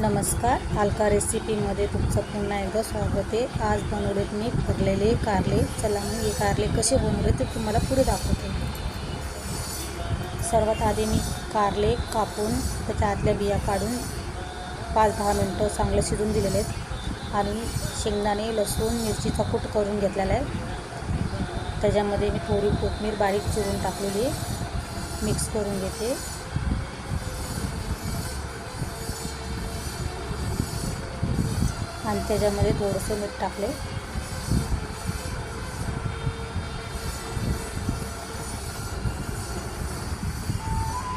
नमस्कार. अलका रेसिपीमध्ये तुमचं पुन्हा एकदा स्वागत आहे. आज बनवलेत मी भरलेले कारले. चला मी हे कारले कसे बनवले ते तुम्हाला पुढे दाखवते. सर्वात आधी मी कारले कापून त्याच्या आतल्या बिया काढून पाच दहा मिनटं चांगलं शिजून दिलेले आहेत. आणि शेंगदाणे लसूण मिरचीचा कूट करून घेतलेला आहे. त्याच्यामध्ये मी थोडी कोथमीर बारीक चिरून टाकलेली मिक्स करून घेते. आणि त्याच्यामध्ये थोडंसं मीठ टाकले.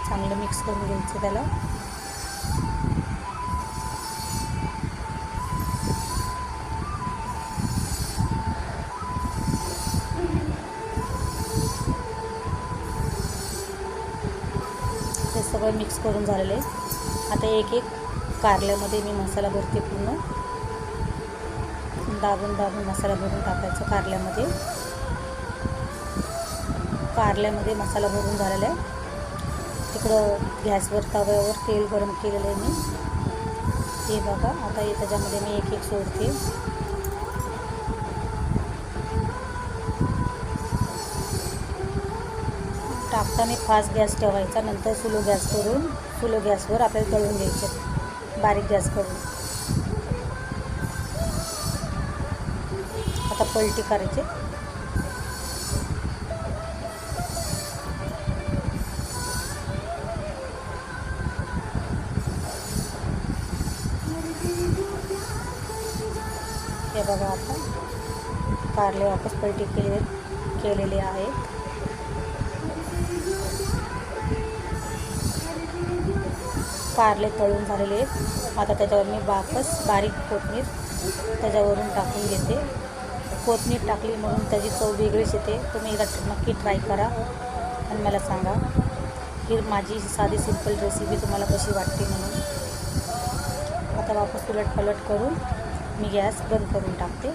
चांगलं मिक्स करून घ्यायचं त्याला. हे सगळं मिक्स करून झालेलं आहे. आता एक एक कारल्यामध्ये मी मसाला भरते पूर्ण. दाबून दाबून मसाला भरून टाकायचं कारल्यामध्ये. कारल्यामध्ये मसाला भरून झालेला आहे. तिकडं गॅसवर तव्यावर तेल गरम केलेलं आहे मी. ते बघा आता हे त्याच्यामध्ये मी एक एक सोडते. टाकताना फास्ट गॅस ठेवायचा नंतर सुलो गॅस करून सुलो गॅसवर आपल्याला तळून घ्यायचे बारीक गॅस करून. आता पलटी करायचे. हे बघा आता कारले वापस पलटी केले केलेले आहे. कारले तळून झालेले आहेत. आता त्याच्यावर मी वापस बारीक कोथमीर त्याच्यावरून टाकून घेते. कोथमीर टाकली म्हणून त्याची चव वेगळीच येते. तुम्ही एकदा नक्की ट्राय करा आणि मला सांगा ही माझी साधी सिंपल रेसिपी तुम्हाला कशी वाटते म्हणून. आता वापस उलट पलट करून मी गॅस बंद करून टाकते.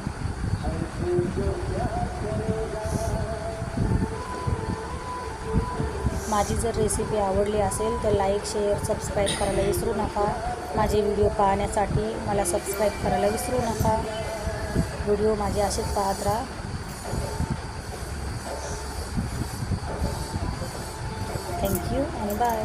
माझी जर रेसिपी आवडली असेल तर लाईक शेअर सबस्क्राईब करायला विसरू नका. माझे व्हिडिओ पाहण्यासाठी मला सबस्क्राईब करायला विसरू नका. व्हिडिओ माझे असेच पाहत राहा. थँक्यू आणि बाय